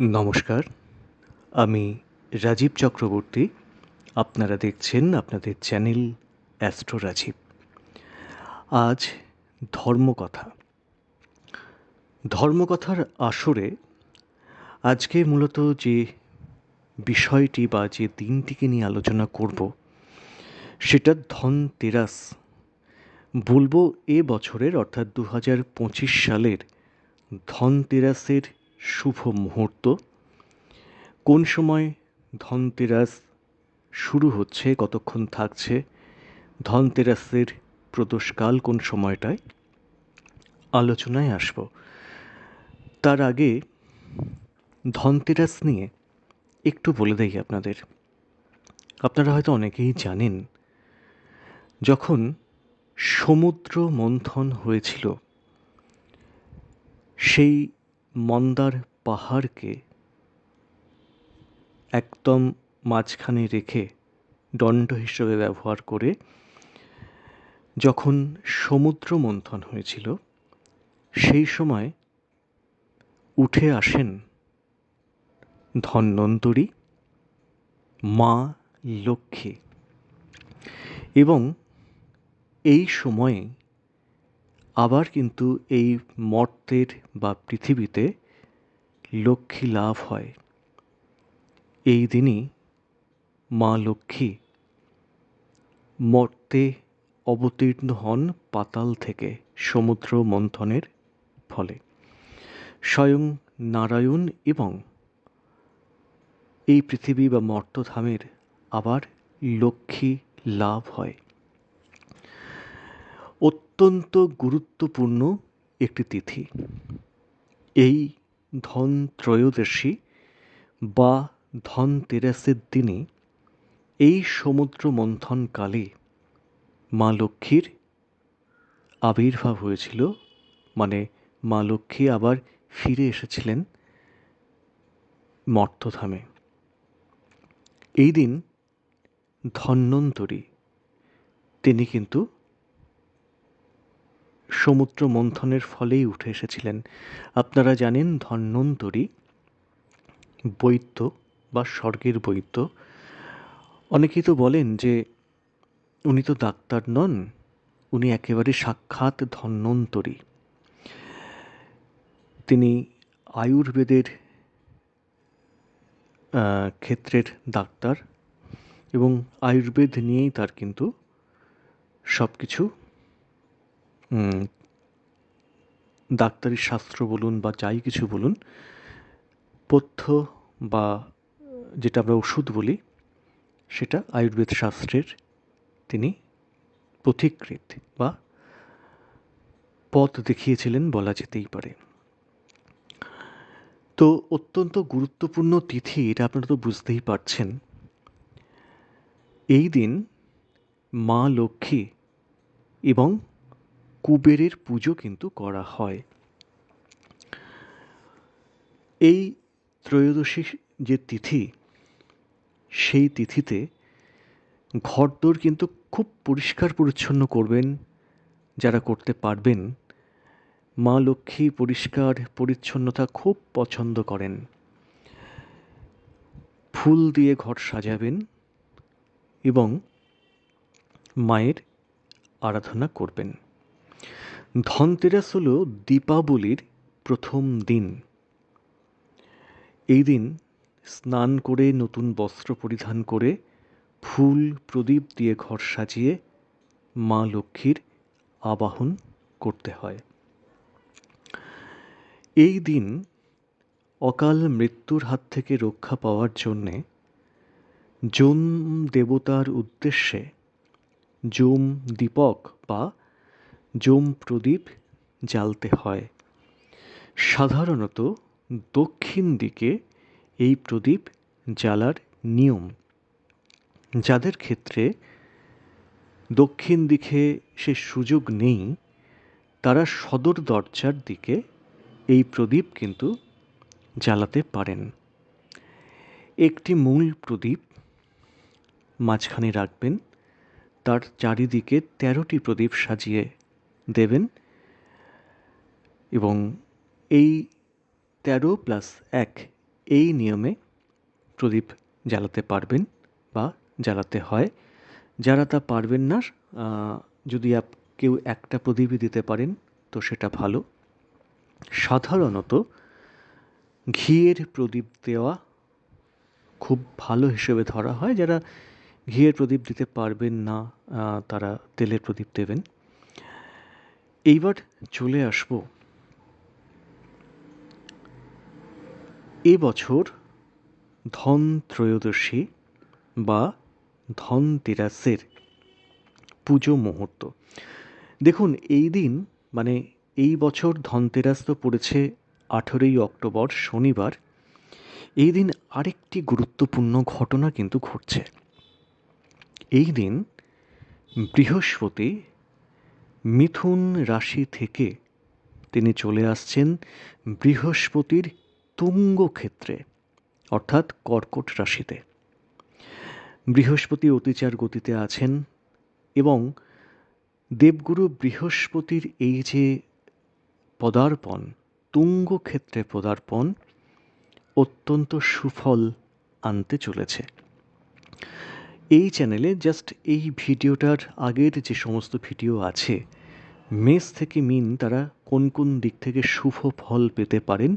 নমস্কার। আমি রাজীব চক্রবর্তী। আপনারা দেখছেন আপনাদের চ্যানেল অ্যাস্ট্রো রাজীব। আজ ধর্মকথা। ধর্মকথার আসরে আজকে মূলত যে বিষয়টি বা যে দিনটিকে নিয়ে আলোচনা করব, সেটা ধনতেরাস। বলব এ বছরের অর্থাৎ দু হাজার পঁচিশ সালের ধনতেরাসের শুভ মুহূর্ত। কোন সময় ধনতেরাস শুরু হচ্ছে, কতক্ষণ থাকছে, ধনতেরাসের প্রদোষকাল কোন সময়টায়? আলোচনায় আসব। তার আগে ধনতেরাস নিয়ে একটু বলে দেই আপনাদের। আপনারা হয়তো অনেকেই জানেন, যখন সমুদ্র মন্থন হয়েছিল, সেই মন্দার পাহাড়কে একদম মাঝখানে রেখে দণ্ড হিসেবে ব্যবহার করে যখন সমুদ্র মন্থন হয়েছিল, সেই সময় উঠে আসেন ধন্বন্তরী, মা লক্ষ্মী এবং এই সময়ে আবার কিন্তু এই মর্তের বা পৃথিবীতে লক্ষ্মী লাভ হয়। এই দিনই মা লক্ষ্মী মর্তে অবতীর্ণ হন পাতাল থেকে সমুদ্র মন্থনের ফলে। স্বয়ং নারায়ণ এবং এই পৃথিবী বা মর্তধামের আবার লক্ষ্মী লাভ হয়। অত্যন্ত গুরুত্বপূর্ণ একটি তিথি। এই ধন ত্রয়োদশী বা ধনতেরাসের দিনে এই সমুদ্র মন্থনকালে মা লক্ষ্মীর আবির্ভাব হয়েছিল মানে মা লক্ষ্মী আবার ফিরে এসেছিলেন মর্তধামে। এই দিন ধন্বন্তরী, তিনি কিন্তু সমুদ্র মন্থনের ফলেই উঠে এসেছিলেন। আপনারা জানেন ধন্বন্তরী বৈদ্য বা স্বর্গের বৈদ্য অনেকেই তো বলেন যে উনি তো ডাক্তার নন, উনি একেবারে সাক্ষাৎ ধন্বন্তরী। তিনি আয়ুর্বেদের ক্ষেত্রের ডাক্তার এবং আয়ুর্বেদ নিয়েই তার কিন্তু সব কিছু ডাক্তারি শাস্ত্র বলুন বা যাই কিছু বলুন, পথ্য বা যেটা আমরা ওষুধ বলি, সেটা আয়ুর্বেদ শাস্ত্রের তিনি পথিকৃত বা পথ দেখিয়েছিলেন বলা যেতেই পারে। তো অত্যন্ত গুরুত্বপূর্ণ তিথি, এটা আপনারা তো বুঝতেই পারছেন। এই দিন মা লক্ষ্মী এবং কুবেরের পুজো কিন্তু করা হয়। এই ত্রয়োদশী যে তিথি, সেই তিথিতে ঘরদোর কিন্তু খুব পরিষ্কার পরিচ্ছন্ন করবেন, যারা করতে পারবেন। মা লক্ষ্মী পরিষ্কার পরিচ্ছন্নতা খুব পছন্দ করেন। ফুল দিয়ে ঘর সাজাবেন এবং মায়ের আরাধনা করবেন। ধনতেরাস হল দীপাবলির প্রথম দিন। এই দিন স্নান করে নতুন বস্ত্র পরিধান করে ফুল প্রদীপ দিয়ে ঘর সাজিয়ে মা লক্ষ্মীর আবাহন করতে হয়। এই দিন অকাল মৃত্যুর হাত থেকে রক্ষা পাওয়ার জন্যে যম দেবতার উদ্দেশ্যে যম দীপক বা যম প্রদীপ জ্বালতে হয়। সাধারণত দক্ষিণ দিকে এই প্রদীপ জ্বালার নিয়ম। যাদের ক্ষেত্রে দক্ষিণ দিকে সে সুযোগ নেই, তারা সদর দরজার দিকে এই প্রদীপ কিন্তু জ্বালাতে পারেন। একটি মূল প্রদীপ মাঝখানে রাখবেন, তার চারিদিকে তেরোটি প্রদীপ সাজিয়ে দেবেন এবং এই তেরো প্লাস এক এই নিয়মে প্রদীপ জ্বালাতে পারবেন বা জ্বালাতে হয়। যারা তা পারবেন না যদি আপ, কেউ একটা প্রদীপই দিতে পারেন, তো সেটা ভালো। সাধারণত ঘিয়ের প্রদীপ দেওয়া খুব ভালো হিসেবে ধরা হয়। যারা ঘিয়ের প্রদীপ দিতে পারবেন না তারা তেলের প্রদীপ দেবেন। এইবার চলে আসব। এবছর ধন ত্রয়োদশী বা ধনতেরাসের পুজো মুহূর্ত। দেখুন, এই দিন মানে এই বছর ধনতেরাস তো পড়েছে আঠেরোই অক্টোবর, শনিবার। এই দিন আরেকটি গুরুত্বপূর্ণ ঘটনা কিন্তু ঘটছে। এই দিন বৃহস্পতি মিথুন রাশি থেকে তিনি চলে আসছেন বৃহস্পতির তুঙ্গ ক্ষেত্রে অর্থাৎ কর্কট রাশিতে। বৃহস্পতি অতিচার গতিতে আছেন এবং দেবগুরু বৃহস্পতির এই যে পদার্পণ তুঙ্গ ক্ষেত্রে পদার্পণ, অত্যন্ত সুফল আনতে চলেছে। এই চ্যানেলে জাস্ট এই ভিডিওটার আগের যে সমস্ত ভিডিও আছে, মেষ থেকে মিন তারা কোন কোন দিক থেকে শুভ ফল পেতে পারেন,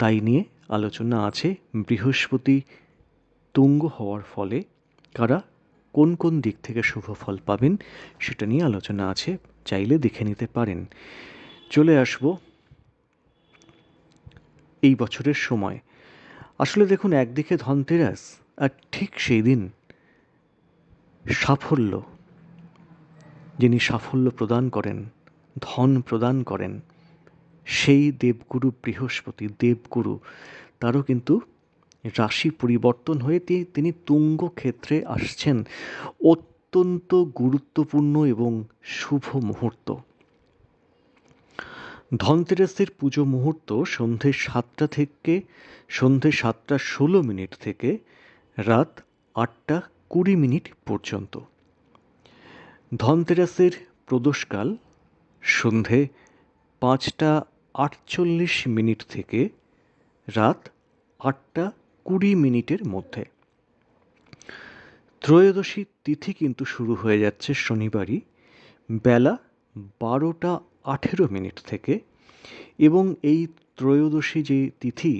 তাই নিয়ে আলোচনা আছে বৃহস্পতি তুঙ্গ হওয়ার ফলে কারা কোন কোন দিক থেকে শুভ ফল পাবেন সেটা নিয়ে আলোচনা আছে, চাইলে দেখে নিতে পারেন। চলে আসব এই বছরের সময়। আসলে দেখুন, একদিকে ধনতেরাস আর ঠিক সেই দিন সাফল্য। যিনি সাফল্য প্রদান করেন, ধন প্রদান করেন, সেই দেবগুরু বৃহস্পতি, দেবগুরু, তারও কিন্তু রাশি পরিবর্তন হয়ে তিনি তুঙ্গ ক্ষেত্রে আসছেন। অত্যন্ত গুরুত্বপূর্ণ এবং শুভ মুহূর্ত। ধনতেরাসের পুজো মুহূর্ত সন্ধে সাতটা থেকে, সন্ধে সাতটা ষোলো মিনিট থেকে রাত আটটা কুড়ি মিনিট পর্যন্ত। ধনতেরাসের প্রদোষকাল সন্ধে পাঁচটা আটচল্লিশ মিনিট থেকে রাত আটটা কুড়ি মিনিটের মধ্যে। ত্রয়োদশী তিথি কিন্তু শুরু হয়ে যাচ্ছে শনিবারই বেলা বারোটা আঠেরো মিনিট থেকে এবং এই ত্রয়োদশী যে তিথি,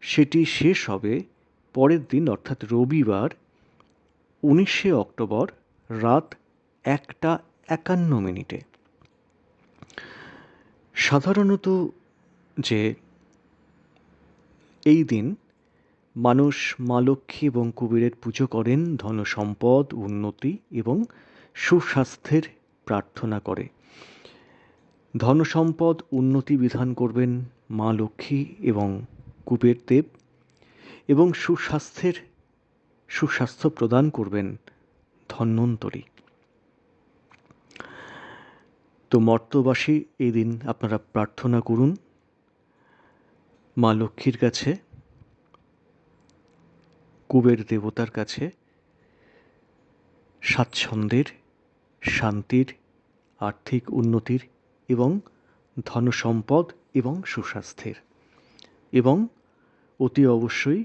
সেটি শেষ হবে পরের দিন, অর্থাৎ রবিবার উনিশে অক্টোবর রাত একটা একান্ন মিনিটে। সাধারণত যে এই দিন মানুষ মা লক্ষ্মী এবং কুবেরের পুজো করেন, ধনসম্পদ, উন্নতি এবং সুস্বাস্থ্যের প্রার্থনা করে। ধনসম্পদ, উন্নতি বিধান করবেন মা লক্ষ্মী এবং কুবের দেব এবং সুস্বাস্থ্যের সুস্বাস্থ্য প্রদান করবেন ধন্বন্তরী। তো মর্তবাসী এই দিন আপনারা প্রার্থনা করুন। মা লক্ষ্মীর কাছে, কুবের দেবতার কাছে, স্বাচ্ছন্দ্যের, শান্তির, আর্থিক উন্নতির এবং ধনসম্পদ এবং সুস্বাস্থ্যের এবং অতি অবশ্যই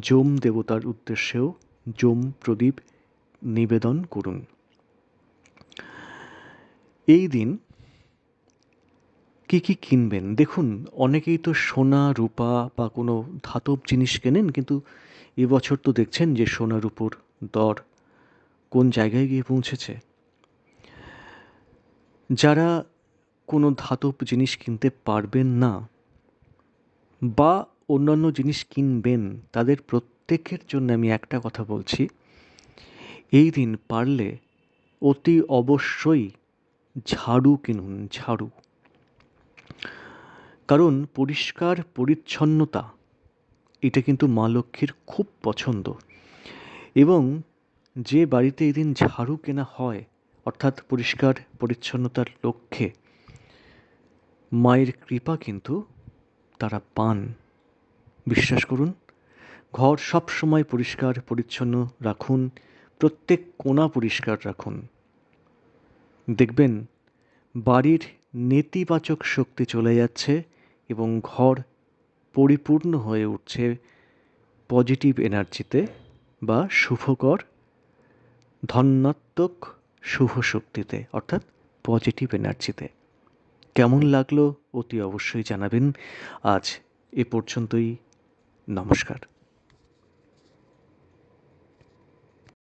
যম দেবতার উদ্দেশ্যেও যম প্রদীপ নিবেদন করুন। এই দিন কী কী কিনবেন? দেখুন, অনেকেই তো সোনা, রূপা বা কোনো ধাতব জিনিস কেনেন, কিন্তু এবছর তো দেখছেন যে সোনা রূপোর দর কোন জায়গায় গিয়ে পৌঁছেছে। যারা কোনো ধাতব জিনিস কিনতে পারবেন না বা অন্যান্য জিনিস কিনবেন, তাদের প্রত্যেকের জন্য আমি একটা কথা বলছি। এই দিন পারলে অতি অবশ্যই ঝাড়ু কিনুন, ঝাড়ু। কারণ পরিষ্কার পরিচ্ছন্নতা, এটা কিন্তু মা লক্ষ্মীর খুব পছন্দ। এবং যে বাড়িতে এদিন ঝাড়ু কেনা হয়, অর্থাৎ পরিষ্কার পরিচ্ছন্নতার লক্ষ্যে, মায়ের কৃপা কিন্তু তারা পান। বিশ্বাস করুন, ঘর সব সময় পরিষ্কার, পরিচ্ছন্ন রাখুন, প্রত্যেক কোণা পরিষ্কার রাখুন। দেখবেন, বাড়ির নেতিবাচক শক্তি চলে যাচ্ছে এবং ঘর পরিপূর্ণ হয়ে উঠছে পজিটিভ এনার্জিতে বা শুভকর ধন্যাত্মক শুভ শক্তিতে, অর্থাৎ পজিটিভ এনার্জিতে। কেমন লাগল অতি অবশ্যই জানাবেন। আজ এ পর্যন্তই। নমস্কার